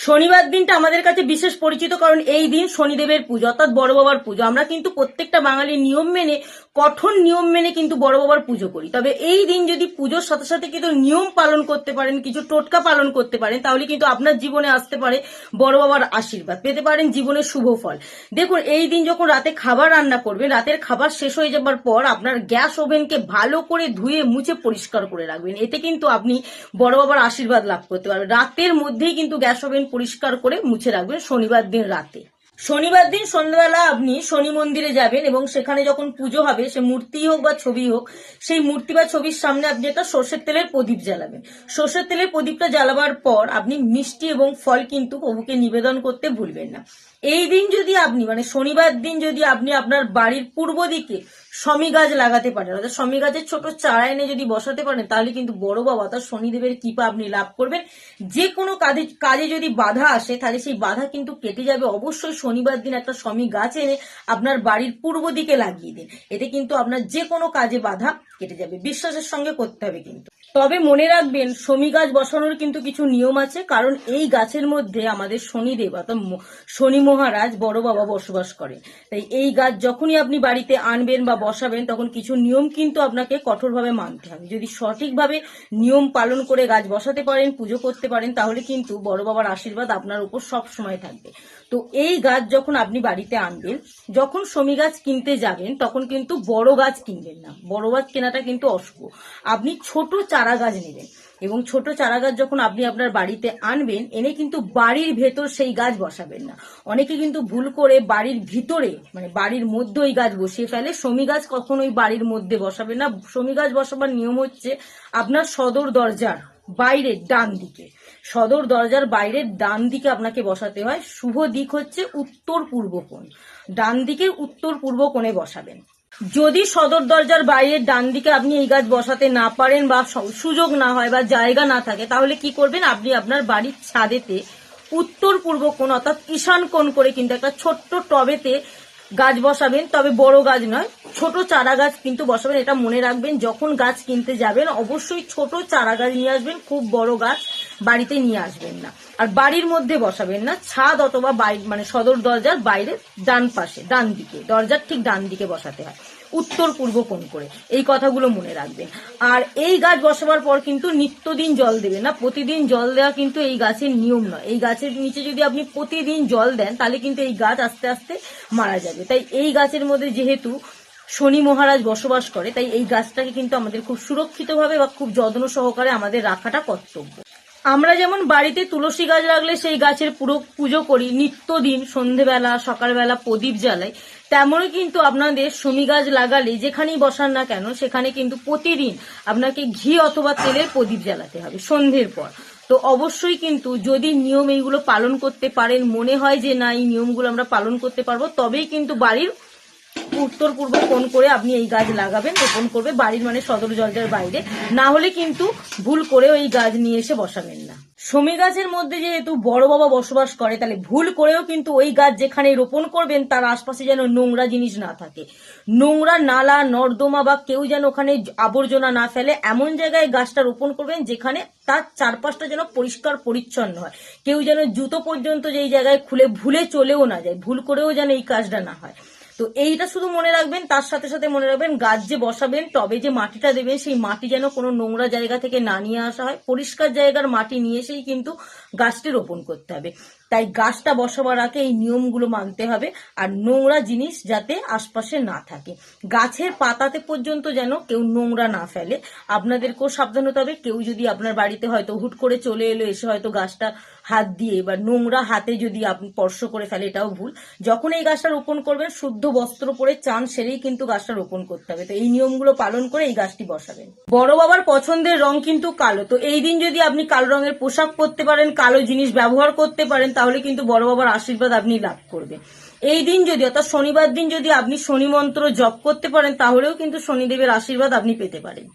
শনিবার দিনটা আমাদের কাছে বিশেষ পরিচিত, কারণ এই দিন শনিদেবের পুজো, অর্থাৎ বড় বাবার পুজো। আমরা কিন্তু প্রত্যেকটা বাঙালি নিয়ম মেনে, কঠোর নিয়ম মেনে কিন্তু বড় বাবার পুজো করি। তবে এই দিন যদি পুজোর সাথে সাথে কিন্তু নিয়ম পালন করতে পারেন, কিছু টোটকা পালন করতে পারেন, তাহলে কিন্তু আপনার জীবনে আসতে পারে বড় বাবার আশীর্বাদ, পেতে পারেন জীবনের শুভ ফল। দেখুন, এই দিন যখন রাতে খাবার রান্না করবেন, রাতের খাবার শেষ হয়ে যাবার পর আপনার গ্যাস ওভেনকে ভালো করে ধুয়ে, মুছে পরিষ্কার করে রাখবেন। এতে কিন্তু আপনি বড় বাবার আশীর্বাদ লাভ করতে পারবেন। রাতের মধ্যেই কিন্তু গ্যাস ওভেন পরিষ্কার করে মুছে রাখবেন শনিবার দিন রাতে। শনিবার দিন সন্ধ্যাবেলা আপনি শনি মন্দিরে যাবেন এবং সেখানে যখন পুজো হবে, সে মূর্তি হোক বা ছবি হোক, সেই মূর্তি বা ছবির সামনে আপনি একটা সর্ষের তেলের প্রদীপ জ্বালাবেন। সর্ষের তেলের প্রদীপটা জ্বালাবার পর আপনি মিষ্টি এবং ফল কিন্তু প্রভুকে নিবেদন করতে ভুলবেন না। এই দিন যদি আপনি মানে শনিবার দিন যদি আপনি আপনার বাড়ির পূর্ব দিকে শমি গাছ লাগাতে পারেন, অর্থাৎ শমি গাছের ছোট চারা এনে যদি বসাতে পারেন, তাহলে কিন্তু বড় বাবা অর্থাৎ শনিদেবের কৃপা আপনি লাভ করবেন। যে কোনো কাজে কাজে যদি বাধা আসে, তাহলে সেই বাধা কিন্তু কেটে যাবে অবশ্যই শনিবার দিন একটা শমি গাছ এনে আপনার বাড়ির পূর্ব দিকে লাগিয়ে দিন। এতে কিন্তু আপনার যে কোনো কাজে বাধা কেটে যাবে। বিশ্বাসের সঙ্গে করতে হবে কিন্তু। তবে মনে রাখবেন, শমি গাছ বসানোর কিন্তু কিছু নিয়ম আছে, কারণ এই গাছের মধ্যে আমাদের শনিদেব অর্থাৎ শনি মহারাজ বড় বাবা বসবাস করে। তাই এই গাছ যখনই আপনি বাড়িতে আনবেন বা বসাবেন, তখন কিছু নিয়ম কিন্তু আপনাকে কঠোরভাবে মানতে হবে। যদি সঠিকভাবে নিয়ম পালন করে গাছ বসাতে পারেন, পুজো করতে পারেন, তাহলে কিন্তু বড় বাবার আশীর্বাদ আপনার উপর সব সময় থাকবে। তো এই গাছ যখন আপনি বাড়িতে আনবেন, যখন শমি গাছ কিনতে যাবেন, তখন কিন্তু বড় গাছ কিনবেন না। বড় গাছ কেনাটা কিন্তু অশুভ। আপনি ছোট চারা গাছ নেবেন এবং ছোট চারা গাছ যখন আপনি আপনার বাড়িতে আনবেন, এনে কিন্তু বাড়ির ভেতর সেই গাছ বসাবেন না। অনেকে কিন্তু ভুল করে বাড়ির ভিতরে মানে বাড়ির মধ্যে ওই গাছ বসিয়ে ফেলে। শমি গাছ কখনোই বাড়ির মধ্যে বসাবেন না। শমি গাছ বসাবার নিয়ম হচ্ছে আপনার সদর দরজার বাইরের ডান দিকে। সদর দরজার বাইরের ডান দিকে আপনাকে বসাতে হয়। শুভ দিক হচ্ছে উত্তর পূর্ব কোণ। ডান দিকে উত্তর পূর্ব কোণে বসাবেন। যদি সদর দরজার বাইরের ডান দিকে আপনি এই গাছ বসাতে না পারেন বা সুযোগ না হয় বা জায়গা না থাকে, তাহলে কি করবেন? আপনি আপনার বাড়ির ছাদেতে উত্তর পূর্ব কোণ অর্থাৎ ঈশান কোণ করে কিন্তু একটা ছোট্ট টবেতে গাছ বসাবেন, তবে বড় গাছ নয় ছোট চারা গাছ কিন্তু বসাবেন, এটা মনে রাখবেন, যখন গাছ কিনতে যাবেন, অবশ্যই ছোট চারা গাছ নিয়ে আসবেন, খুব বড় গাছ বাড়িতে নিয়ে আসবেন না। আর বাড়ির মধ্যে বসাবেন না, ছাদ অথবা মানে সদর দরজার বাইরে, ডান পাশে, ডান দিকে, দরজার ঠিক ডান দিকে বসাতে হয়, উত্তর পূর্ব কোণ করে, এই কথাগুলো মনে রাখবেন। আর এই গাছ বসাবার পর কিন্তু নিত্যদিন জল দেবেন না, প্রতিদিন জল দেওয়া কিন্তু এই গাছের নিয়ম নয়। এই গাছের নিচে যদি আপনি প্রতিদিন জল দেন, তাহলে কিন্তু এই গাছ আস্তে আস্তে মারা যাবে। তাই এই গাছের মধ্যে যেহেতু শনি মহারাজ বসবাস করে, তাই এই গাছটাকে কিন্তু আমাদের খুব সুরক্ষিতভাবে বা খুব যত্ন সহকারে আমাদের রাখাটা কর্তব্য। আমরা যেমন বাড়িতে তুলসী গাছ রাখলে সেই গাছের পুরো পুজো করি, নিত্যদিন, সন্ধেবেলা, সকালবেলা প্রদীপ জ্বালাই, তেমনই কিন্তু আপনাদের শমি গাছ লাগালে যেখানেই বসান না কেন, সেখানে কিন্তু প্রতিদিন আপনাকে ঘি অথবা তেলের প্রদীপ জ্বালাতে হবে সন্ধ্যের পর। তো অবশ্যই কিন্তু যদি নিয়ম এইগুলো পালন করতে পারেন, মনে হয় যে না, এই নিয়মগুলো আমরা পালন করতে পারব, তবেই কিন্তু বাড়ির উত্তর পূর্ব কোণ করে আপনি এই গাছ লাগাবেন রোপণ করবে বাড়ির মানে সদর জলটার বাইরে। না হলে কিন্তু ভুল করেও এই গাছ নিয়ে এসে বসাবেন না। সমী গাছের মধ্যে যেহেতু বড় বাবা বসবাস করে, তাহলে ভুল করেও কিন্তু ওই গাছ যেখানে রোপণ করবেন, তার আশপাশে যেন নোংরা জিনিস না থাকে। নোংরা নালা, নর্দমা বা কেউ যেন ওখানে আবর্জনা না ফেলে, এমন জায়গায় গাছটা রোপণ করবেন যেখানে তার চারপাশটা যেন পরিষ্কার পরিচ্ছন্ন হয়। কেউ যেন জুতো পর্যন্ত যেই জায়গায় খুলে ভুলে চলেও না যায়, ভুল করেও যেন এই কাজটা না হয়। তো এইটা শুধু মনে রাখবেন, তার সাথে সাথে মনে রাখবেন, গাছ যে বসাবেন তবে যে মাটিটা দেবেন, সেই মাটি যেন কোনো নোংরা জায়গা থেকে না নিয়ে আসা হয়। পরিষ্কার জায়গার মাটি নিয়ে এসেই কিন্তু গাছটি রোপণ করতে হবে। তাই গাছটা বসাবার আগে এই নিয়মগুলো মানতে হবে আর নোংরা জিনিস যাতে আশপাশে না থাকে। গাছের পাতাতে পর্যন্ত যেন কেউ নোংরা না ফেলে। আপনাদেরকেও সাবধান হতে হবে। কেউ যদি আপনার বাড়িতে হয়তো হুট করে চলে এলো, এসে হয়তো গাছটা হাত দিয়ে বা নোংরা হাতে যদি আপনি স্পর্শ করে ফেলে, এটাও ভুল। যখন এই গাছটা রোপণ করবেন, শুদ্ধ বস্ত্র পরে চান সেরেই কিন্তু গাছটা রোপণ করতে হবে। তো এই নিয়মগুলো পালন করে এই গাছটি বসাবেন। বড় বাবার পছন্দের রং কিন্তু কালো। তো এই দিন যদি আপনি কালো রঙের পোশাক পরতে পারেন, কালো জিনিস ব্যবহার করতে পারেন তাহলে কিন্তু বড় বাবার আশীর্বাদ আপনি লাভ করবে। এই দিন যদি, অর্থাৎ শনিবার দিন যদি আপনি শনি মন্ত্র জপ করতে পারেন, তাহলেও কিন্তু শনিদেবের আশীর্বাদ আপনি পেতে পারেন।